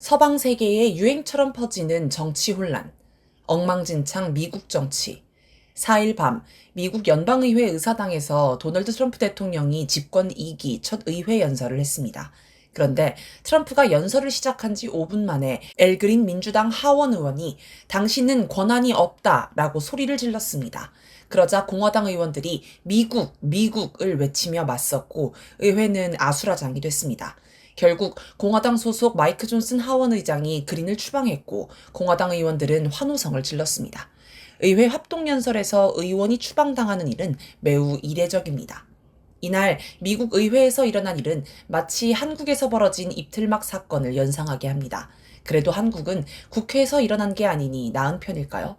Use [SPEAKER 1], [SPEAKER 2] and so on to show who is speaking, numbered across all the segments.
[SPEAKER 1] 서방 세계에 유행처럼 퍼지는 정치 혼란, 엉망진창 미국 정치. 4일 밤 미국 연방의회 의사당에서 도널드 트럼프 대통령이 집권 2기 첫 의회 연설을 했습니다. 그런데 트럼프가 연설을 시작한 지 5분 만에 엘그린 민주당 하원 의원이 당신은 권한이 없다 라고 소리를 질렀습니다. 그러자 공화당 의원들이 미국, 미국을 외치며 맞섰고 의회는 아수라장이 됐습니다. 결국 공화당 소속 마이크 존슨 하원 의장이 그린을 추방했고 공화당 의원들은 환호성을 질렀습니다. 의회 합동연설에서 의원이 추방당하는 일은 매우 이례적입니다. 이날 미국 의회에서 일어난 일은 마치 한국에서 벌어진 입틀막 사건을 연상하게 합니다. 그래도 한국은 국회에서 일어난 게 아니니 나은 편일까요?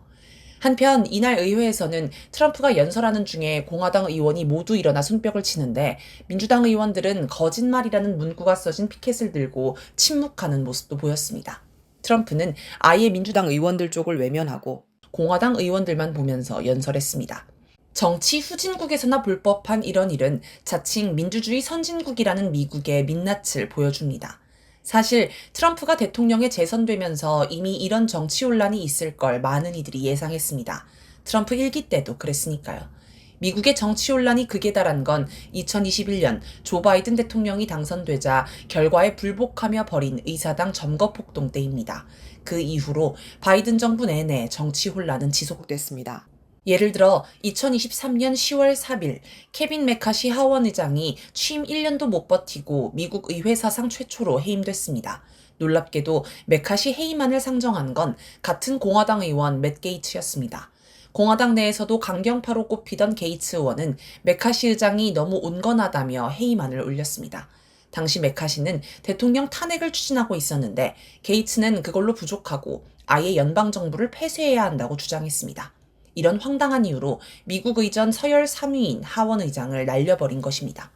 [SPEAKER 1] 한편 이날 의회에서는 트럼프가 연설하는 중에 공화당 의원이 모두 일어나 손뼉을 치는데 민주당 의원들은 거짓말이라는 문구가 써진 피켓을 들고 침묵하는 모습도 보였습니다. 트럼프는 아예 민주당 의원들 쪽을 외면하고 공화당 의원들만 보면서 연설했습니다. 정치 후진국에서나 볼 법한 이런 일은 자칭 민주주의 선진국이라는 미국의 민낯을 보여줍니다. 사실 트럼프가 대통령에 재선되면서 이미 이런 정치 혼란이 있을 걸 많은 이들이 예상했습니다. 트럼프 1기 때도 그랬으니까요. 미국의 정치 혼란이 극에 달한 건 2021년 조 바이든 대통령이 당선되자 결과에 불복하며 벌인 의사당 점거 폭동 때입니다. 그 이후로 바이든 정부 내내 정치 혼란은 지속됐습니다. 예를 들어 2023년 10월 3일 케빈 메카시 하원 의장이 취임 1년도 못 버티고 미국 의회 사상 최초로 해임됐습니다. 놀랍게도 메카시 해임안을 상정한 건 같은 공화당 의원 맷 게이츠였습니다. 공화당 내에서도 강경파로 꼽히던 게이츠 의원은 메카시 의장이 너무 온건하다며 해임안을 올렸습니다. 당시 메카시는 대통령 탄핵을 추진하고 있었는데 게이츠는 그걸로 부족하고 아예 연방정부를 폐쇄해야 한다고 주장했습니다. 이런 황당한 이유로 미국 의전 서열 3위인 하원 의장을 날려버린 것입니다.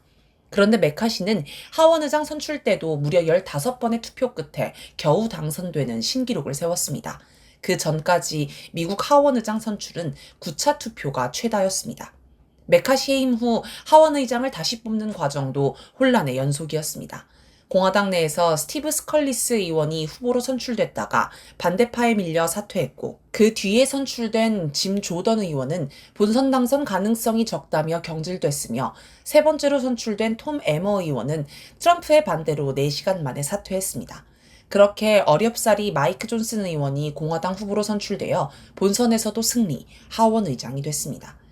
[SPEAKER 1] 그런데 메카시는 하원 의장 선출 때도 무려 15번의 투표 끝에 겨우 당선되는 신기록을 세웠습니다. 그 전까지 미국 하원 의장 선출은 9차 투표가 최다였습니다. 메카시 해임 후 하원 의장을 다시 뽑는 과정도 혼란의 연속이었습니다. 공화당 내에서 스티브 스컬리스 의원이 후보로 선출됐다가 반대파에 밀려 사퇴했고 그 뒤에 선출된 짐 조던 의원은 본선 당선 가능성이 적다며 경질됐으며 세 번째로 선출된 톰 에머 의원은 트럼프의 반대로 4시간 만에 사퇴했습니다. 그렇게 어렵사리 마이크 존슨 의원이 공화당 후보로 선출되어 본선에서도 승리, 하원 의장이 됐습니다.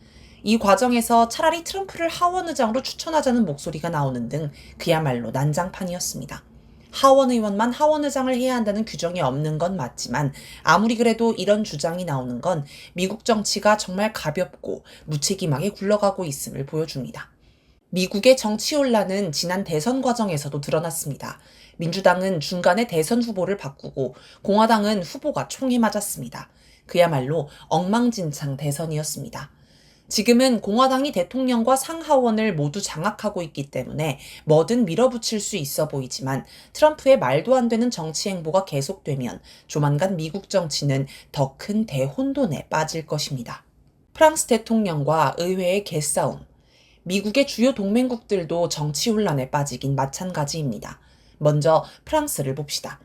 [SPEAKER 1] 이 과정에서 차라리 트럼프를 하원 의장으로 추천하자는 목소리가 나오는 등 그야말로 난장판이었습니다. 하원 의원만 하원 의장을 해야 한다는 규정이 없는 건 맞지만 아무리 그래도 이런 주장이 나오는 건 미국 정치가 정말 가볍고 무책임하게 굴러가고 있음을 보여줍니다. 미국의 정치 혼란은 지난 대선 과정에서도 드러났습니다. 민주당은 중간에 대선 후보를 바꾸고 공화당은 후보가 총에 맞았습니다. 그야말로 엉망진창 대선이었습니다. 지금은 공화당이 대통령과 상하원을 모두 장악하고 있기 때문에 뭐든 밀어붙일 수 있어 보이지만 트럼프의 말도 안 되는 정치 행보가 계속되면 조만간 미국 정치는 더 큰 대혼돈에 빠질 것입니다. 프랑스 대통령과 의회의 개싸움. 미국의 주요 동맹국들도 정치 혼란에 빠지긴 마찬가지입니다. 먼저 프랑스를 봅시다.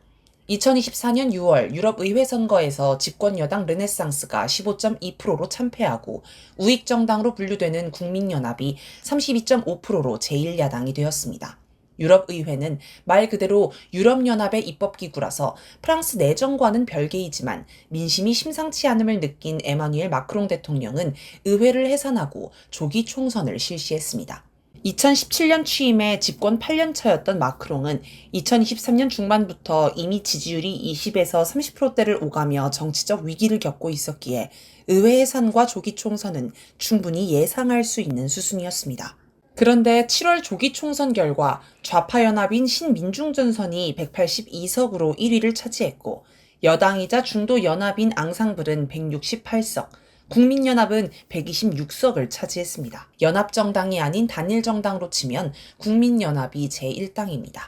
[SPEAKER 1] 2024년 6월 유럽 의회 선거에서 집권 여당 르네상스가 15.2%로 참패하고 우익 정당으로 분류되는 국민연합이 32.5%로 제1야당이 되었습니다. 유럽 의회는 말 그대로 유럽연합의 입법기구라서 프랑스 내정과는 별개이지만 민심이 심상치 않음을 느낀 에마뉘엘 마크롱 대통령은 의회를 해산하고 조기 총선을 실시했습니다. 2017년 취임에 집권 8년 차였던 마크롱은 2023년 중반부터 이미 지지율이 20에서 30%대를 오가며 정치적 위기를 겪고 있었기에 의회 해산과 조기 총선은 충분히 예상할 수 있는 수순이었습니다. 그런데 7월 조기 총선 결과 좌파 연합인 신민중전선이 182석으로 1위를 차지했고 여당이자 중도 연합인 앙상블은 168석, 국민연합은 126석을 차지했습니다. 연합정당이 아닌 단일정당으로 치면 국민연합이 제1당입니다.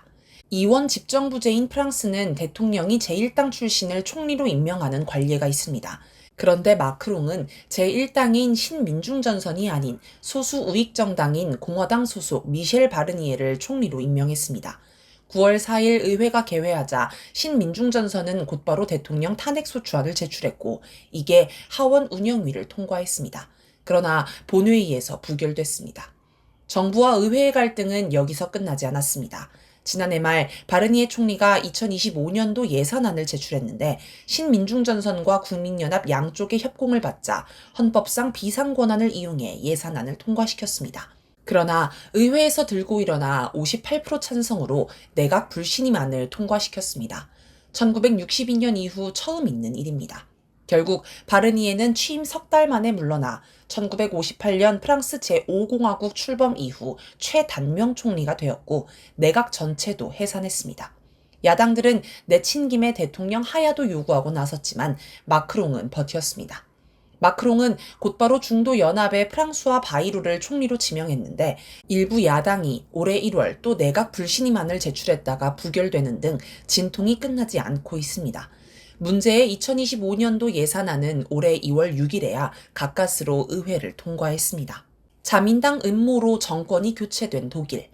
[SPEAKER 1] 이원 집정부제인 프랑스는 대통령이 제1당 출신을 총리로 임명하는 관례가 있습니다. 그런데 마크롱은 제1당인 신민중전선이 아닌 소수 우익정당인 공화당 소속 미셸 바르니에를 총리로 임명했습니다. 9월 4일 의회가 개회하자 신민중전선은 곧바로 대통령 탄핵소추안을 제출했고 이게 하원 운영위를 통과했습니다. 그러나 본회의에서 부결됐습니다. 정부와 의회의 갈등은 여기서 끝나지 않았습니다. 지난해 말 바르니에 총리가 2025년도 예산안을 제출했는데 신민중전선과 국민연합 양쪽의 협공을 받자 헌법상 비상권한을 이용해 예산안을 통과시켰습니다. 그러나 의회에서 들고 일어나 58% 찬성으로 내각 불신임안을 통과시켰습니다. 1962년 이후 처음 있는 일입니다. 결국 바르니에는 취임 석 달 만에 물러나 1958년 프랑스 제5공화국 출범 이후 최단명 총리가 되었고 내각 전체도 해산했습니다. 야당들은 내친 김에 대통령 하야도 요구하고 나섰지만 마크롱은 버텼습니다. 마크롱은 곧바로 중도 연합의 프랑스와 바이루를 총리로 지명했는데 일부 야당이 올해 1월 또 내각 불신임안을 제출했다가 부결되는 등 진통이 끝나지 않고 있습니다. 문제의 2025년도 예산안은 올해 2월 6일에야 가까스로 의회를 통과했습니다. 자민당 음모로 정권이 교체된 독일.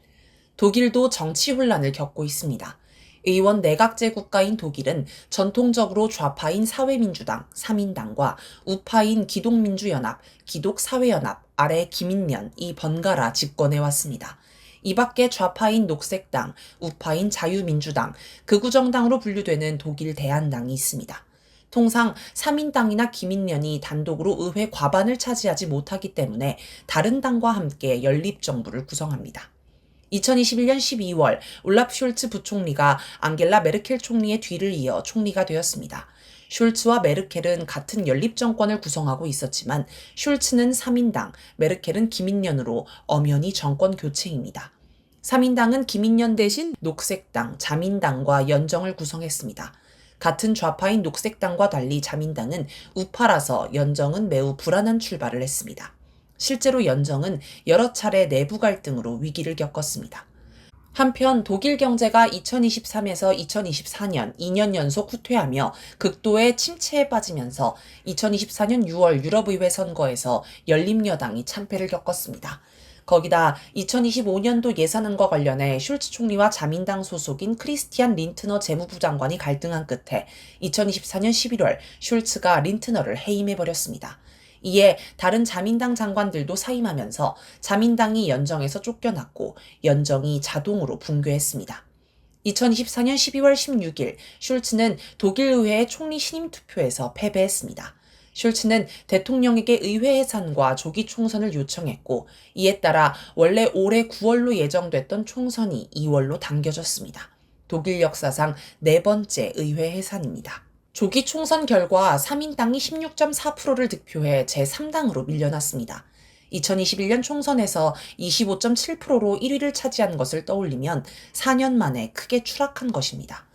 [SPEAKER 1] 독일도 정치 혼란을 겪고 있습니다. 의원 내각제 국가인 독일은 전통적으로 좌파인 사회민주당, 사민당과 우파인 기독민주연합, 기독사회연합, 아래 기민련이 번갈아 집권해 왔습니다. 이 밖에 좌파인 녹색당, 우파인 자유민주당, 극우정당으로 분류되는 독일 대한당이 있습니다. 통상 3인당이나 기민련이 단독으로 의회 과반을 차지하지 못하기 때문에 다른 당과 함께 연립정부를 구성합니다. 2021년 12월 올라프 숄츠 부총리가 앙겔라 메르켈 총리의 뒤를 이어 총리가 되었습니다. 숄츠와 메르켈은 같은 연립 정권을 구성하고 있었지만 숄츠는 3인당, 메르켈은 기민련으로 엄연히 정권 교체입니다. 3인당은 기민련 대신 녹색당, 자민당과 연정을 구성했습니다. 같은 좌파인 녹색당과 달리 자민당은 우파라서 연정은 매우 불안한 출발을 했습니다. 실제로 연정은 여러 차례 내부 갈등으로 위기를 겪었습니다. 한편 독일 경제가 2023에서 2024년 2년 연속 후퇴하며 극도의 침체에 빠지면서 2024년 6월 유럽의회 선거에서 열림여당이 참패를 겪었습니다. 거기다 2025년도 예산안과 관련해 슐츠 총리와 자민당 소속인 크리스티안 린트너 재무부 장관이 갈등한 끝에 2024년 11월 슐츠가 린트너를 해임해버렸습니다. 이에 다른 자민당 장관들도 사임하면서 자민당이 연정에서 쫓겨났고 연정이 자동으로 붕괴했습니다. 2024년 12월 16일 슐츠는 독일 의회의 총리 신임 투표에서 패배했습니다. 슐츠는 대통령에게 의회 해산과 조기 총선을 요청했고 이에 따라 원래 올해 9월로 예정됐던 총선이 2월로 당겨졌습니다. 독일 역사상 네 번째 의회 해산입니다. 조기 총선 결과 3인당이 16.4%를 득표해 제3당으로 밀려났습니다. 2021년 총선에서 25.7%로 1위를 차지한 것을 떠올리면 4년 만에 크게 추락한 것입니다.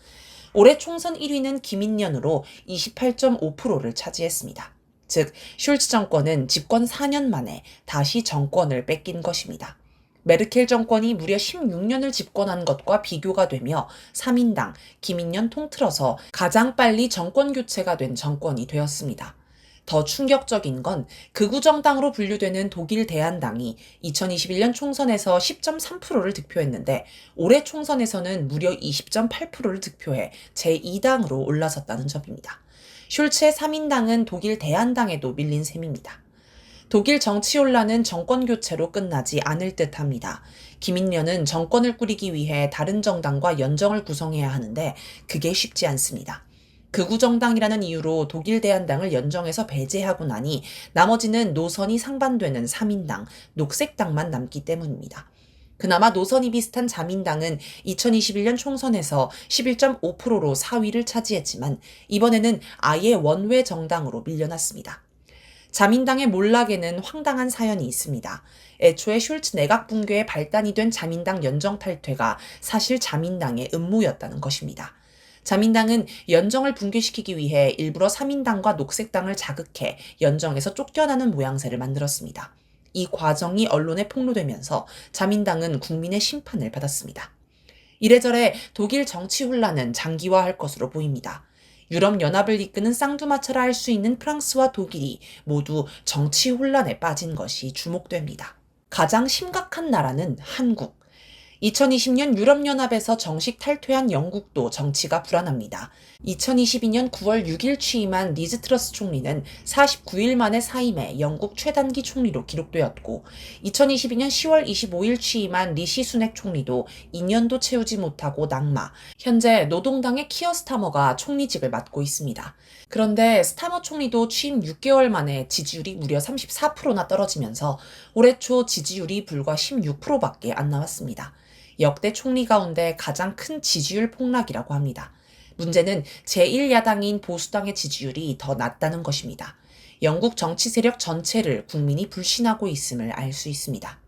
[SPEAKER 1] 올해 총선 1위는 김인년으로 28.5%를 차지했습니다. 즉, 슐츠 정권은 집권 4년 만에 다시 정권을 뺏긴 것입니다. 메르켈 정권이 무려 16년을 집권한 것과 비교가 되며 3인당, 김인년 통틀어서 가장 빨리 정권 교체가 된 정권이 되었습니다. 더 충격적인 건 극우정당으로 분류되는 독일 대한당이 2021년 총선에서 10.3%를 득표했는데 올해 총선에서는 무려 20.8%를 득표해 제2당으로 올라섰다는 점입니다. 슐츠의 3인당은 독일 대한당에도 밀린 셈입니다. 독일 정치 혼란은 정권 교체로 끝나지 않을 듯 합니다. 김인련은 정권을 꾸리기 위해 다른 정당과 연정을 구성해야 하는데 그게 쉽지 않습니다. 극우정당이라는 이유로 독일 대한당을 연정해서 배제하고 나니 나머지는 노선이 상반되는 3인당, 녹색당만 남기 때문입니다. 그나마 노선이 비슷한 자민당은 2021년 총선에서 11.5%로 4위를 차지했지만 이번에는 아예 원외 정당으로 밀려났습니다. 자민당의 몰락에는 황당한 사연이 있습니다. 애초에 슐츠 내각 붕괴의 발단이 된 자민당 연정 탈퇴가 사실 자민당의 음모였다는 것입니다. 자민당은 연정을 붕괴시키기 위해 일부러 3인당과 녹색당을 자극해 연정에서 쫓겨나는 모양새를 만들었습니다. 이 과정이 언론에 폭로되면서 자민당은 국민의 심판을 받았습니다. 이래저래 독일 정치 혼란은 장기화할 것으로 보입니다. 유럽 연합을 이끄는 쌍두마차라 할 수 있는 프랑스와 독일이 모두 정치 혼란에 빠진 것이 주목됩니다. 가장 심각한 나라는 한국. 2020년 유럽연합에서 정식 탈퇴한 영국도 정치가 불안합니다. 2022년 9월 6일 취임한 리즈 트러스 총리는 49일 만에 사임해 영국 최단기 총리로 기록되었고 2022년 10월 25일 취임한 리시 수넥 총리도 2년도 채우지 못하고 낙마. 현재 노동당의 키어 스타머가 총리직을 맡고 있습니다. 그런데 스타머 총리도 취임 6개월 만에 지지율이 무려 34%나 떨어지면서 올해 초 지지율이 불과 16%밖에 안 나왔습니다. 역대 총리 가운데 가장 큰 지지율 폭락이라고 합니다. 문제는 제1야당인 보수당의 지지율이 더 낮다는 것입니다. 영국 정치 세력 전체를 국민이 불신하고 있음을 알 수 있습니다.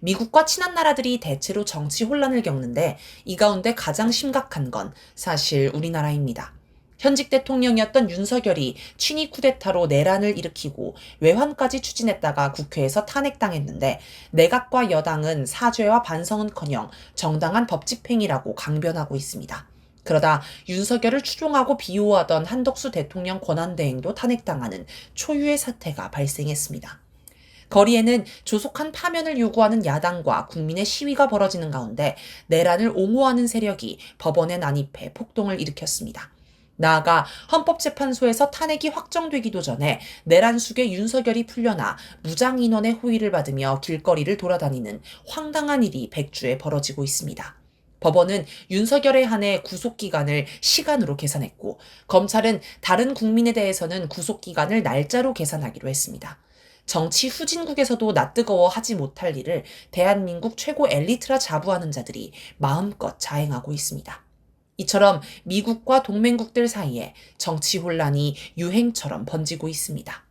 [SPEAKER 1] 미국과 친한 나라들이 대체로 정치 혼란을 겪는데 이 가운데 가장 심각한 건 사실 우리나라입니다. 현직 대통령이었던 윤석열이 친위 쿠데타로 내란을 일으키고 외환까지 추진했다가 국회에서 탄핵당했는데 내각과 여당은 사죄와 반성은커녕 정당한 법 집행이라고 강변하고 있습니다. 그러다 윤석열을 추종하고 비호하던 한덕수 대통령 권한대행도 탄핵당하는 초유의 사태가 발생했습니다. 거리에는 조속한 파면을 요구하는 야당과 국민의 시위가 벌어지는 가운데 내란을 옹호하는 세력이 법원에 난입해 폭동을 일으켰습니다. 나아가 헌법재판소에서 탄핵이 확정되기도 전에 내란 속에 윤석열이 풀려나 무장 인원의 호의를 받으며 길거리를 돌아다니는 황당한 일이 백주에 벌어지고 있습니다. 법원은 윤석열에 한해 구속기간을 시간으로 계산했고, 검찰은 다른 국민에 대해서는 구속기간을 날짜로 계산하기로 했습니다. 정치 후진국에서도 낯뜨거워 하지 못할 일을 대한민국 최고 엘리트라 자부하는 자들이 마음껏 자행하고 있습니다. 이처럼 미국과 동맹국들 사이에 정치 혼란이 유행처럼 번지고 있습니다.